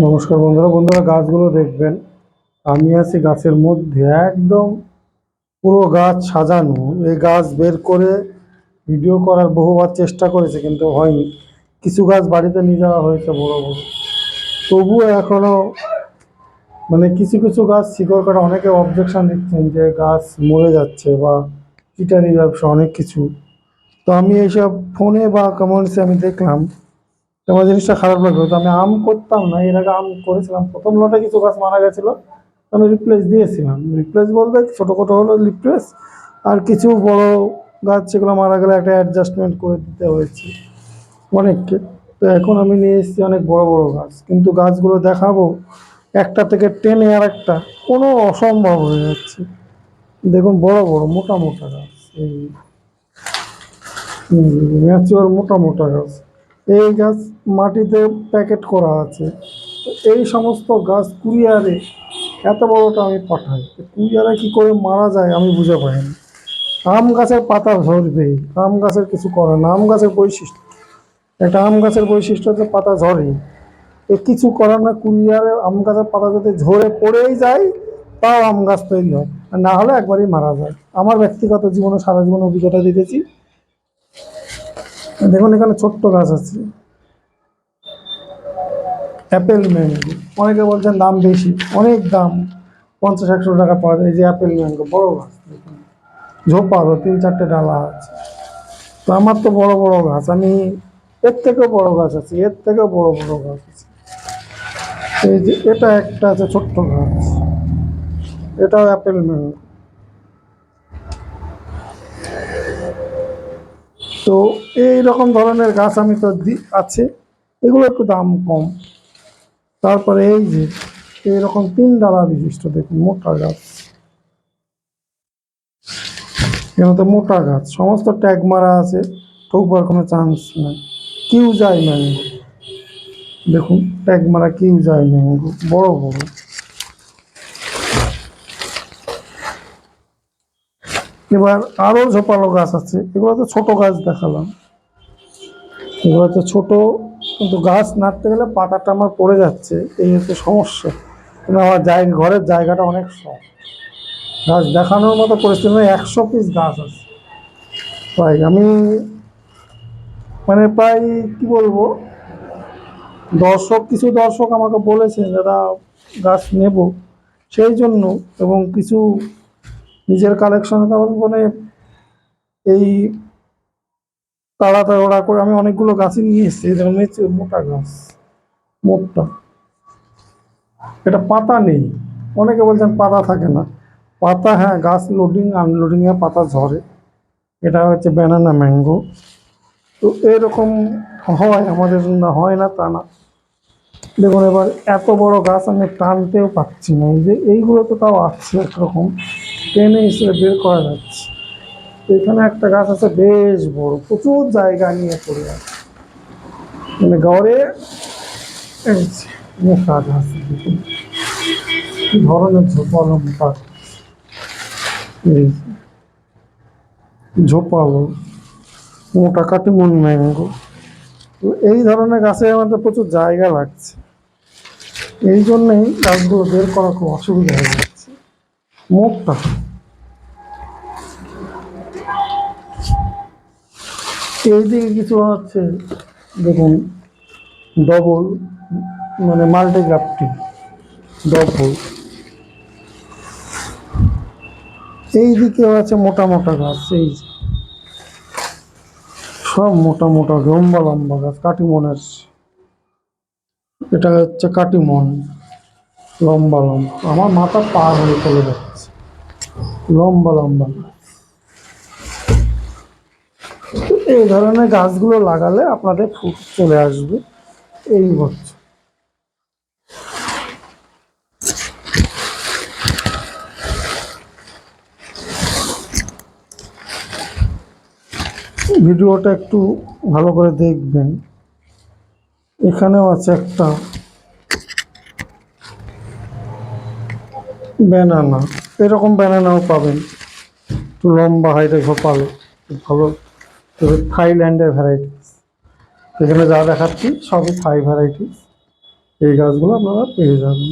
নমস্কার বন্ধুরা বন্ধুরা গাছগুলো দেখবেন। আমি আছি গাছের মধ্যে, একদম পুরো গাছ সাজানো। এই গাছ বের করে ভিডিও করার বহুবার চেষ্টা করেছে, কিন্তু হয়নি। কিছু গাছ বাড়িতে নিয়ে যাওয়া হয়েছে বড় বড় তবুও এখনও মানে কিছু কিছু গাছ শিকড় কাটা, অনেকে অবজেকশান দিচ্ছেন যে গাছ মরে যাচ্ছে বা চিটারি ব্যবসা, অনেক কিছু। তো আমি এইসব ফোনে বা কমেন্টসে আমি দেখলাম তো আমার জিনিসটা খারাপ লাগল তো আমি আম করতাম না এর আগে আম করেছিলাম প্রথম লটে কিছু গাছ মারা গেছিল আমি রিপ্লেস দিয়েছিলাম রিপ্লেস বলতে ছোটো খাটো হলো রিপ্লেস আর কিছু বড় গাছ সেগুলো মারা গেলে একটা অ্যাডজাস্টমেন্ট করে দিতে হয়েছে অনেককে তো এখন আমি নিয়ে এসেছি অনেক বড় বড় গাছ কিন্তু গাছগুলো দেখাবো একটা থেকে টেনে আর একটা কোনো অসম্ভব হয়ে যাচ্ছে দেখুন বড় বড় মোটা মোটা গাছ এই ম্যাচিওর মোটা মোটা গাছ এই গাছ মাটিতে প্যাকেট করা আছে। তো এই সমস্ত গাছ কুরিয়ারে এত বড়টা আমি পাঠাই। কুরিয়ারে কী করে মারা যায় আমি বুঝে পাই না। আম গাছের পাতা ঝরবে, আম গাছের কিছু করে না, আম গাছের বৈশিষ্ট্য। একটা আম গাছের বৈশিষ্ট্য হচ্ছে পাতা ঝরে। এ কিছু করার না, কুরিয়ারে আম গাছের পাতা যদি ঝরে পড়েই যায়, তাও আম গাছ তৈরি হয়। আর না হলে একবারই মারা যায়। আমার ব্যক্তিগত জীবনে, সারা জীবন অভিজ্ঞতা দেখেছি। দেখুন, এখানে ছোট্ট গাছ আছে। অ্যাপেল ম্যাঙ্গো অনেকে বলছেন দাম বেশি। অনেক দাম। পঞ্চাশ, একশো টাকা পাওয়া যায়। এই যে অ্যাপেল ম্যাঙ্গো বড় গাছ ঝোপালো তিন চারটে ডালা আছে। তো আমার তো বড় বড় গাছ। আমি এর থেকেও বড় গাছ আছে, এর থেকেও বড় বড় গাছ আছে। এই যে এটা একটা আছে ছোট্ট গাছ। এটাও অ্যাপেল ম্যাঙ্গো তো এই রকম ধরনের গাছ আমি তো দি আছে, এগুলো একটু দাম কম। তারপরে এই যে এইরকম তিন ডালা বিশিষ্ট দেখুন, মোটা গাছ। এখানে তো মোটা গাছ, সমস্ত ট্যাগ মারা আছে, ঠোকবার কোনো চান্স নাই। কিউ যায় ম্যাঙ্গো দেখুন, ট্যাগ মারা কিউ যায় ম্যাঙ্গো বড় বড়। এবার আরও ঝোপালো গাছ আছে। এগুলো তো ছোট গাছ দেখালাম। এগুলো তো ছোট, কিন্তু গাছ নাড়তে গেলে পাতাটা আমার পড়ে যাচ্ছে। এই হচ্ছে সমস্যা। আমার জায়গা, ঘরের জায়গাটা অনেক শখ গাছ দেখানোর মতো পরিস্থিতি নয় একশো পিস গাছ আছে। প্রায় আমি মানে প্রায় কি বলব, দর্শক, কিছু দর্শক আমাকে বলেছে যারা গাছ নেব। সেই জন্য এবং কিছু নিজের কালেকশনে তেমন মানে এই তাড়া তাড়া করে আমি অনেকগুলো গাছই নিয়ে এসেছি যেমন হচ্ছে মোটা গাছ, মোটা। এটা পাতা নেই, অনেকে বলছেন পাতা থাকে না। পাতা হ্যাঁ গাছ লোডিং আনলোডিংয়ে পাতা ঝরে। এটা হচ্ছে ব্যানানা ম্যাঙ্গো তো এরকম হয়, আমাদের হয় না তা না। দেখুন এবার এত বড় গাছ আমি টানতেও পাচ্ছি না, এই যে এইগুলো তো তাও আছে একরকম। টেনে হিসেবে বের করা যাচ্ছে। এখানে একটা গাছ আছে বেশ বড়, প্রচুর জায়গা নিয়ে পড়ে আছে। মানে গড়ে মোটা গাছ ধরনের ঝোপালো মোটা। ঝোপালো, মোটা ম্যাঙ্গো। এই ধরনের গাছে আমাদের প্রচুর জায়গা লাগছে। এই জন্যেই গাছগুলো বের করা খুব অসুবিধা হয়ে মোটটা এইদিকে কিছু হচ্ছে দেখুন ডবল মানে মাল্টি গ্রাফটি ডবল এই দিকেও আছে মোটা মোটা গাছ, এই সব মোটা মোটা, লম্বা লম্বা গাছ, কাটিমনের। এটা হচ্ছে কাটিমন, লম্বা লম্বা। আমার মাথা পার হয়ে চলে যাচ্ছে। লম্বা লম্বা। এই ধরনের গাছগুলো লাগালে আপনাদের ফুল চলে আসবে। এই বছর ভিডিওটা একটু ভালো করে দেখবেন। এখানেও আছে একটা। ব্যানানা। এরকম ব্যানানাও পাবেন। একটু লম্বা হয় দেখো পাবে ভালো। তবে থাইল্যান্ডের ভ্যারাইটিস এখানে যা দেখাচ্ছি, সবই থাই ভ্যারাইটিস এই গাছগুলো আপনারা পেয়ে যাবেন।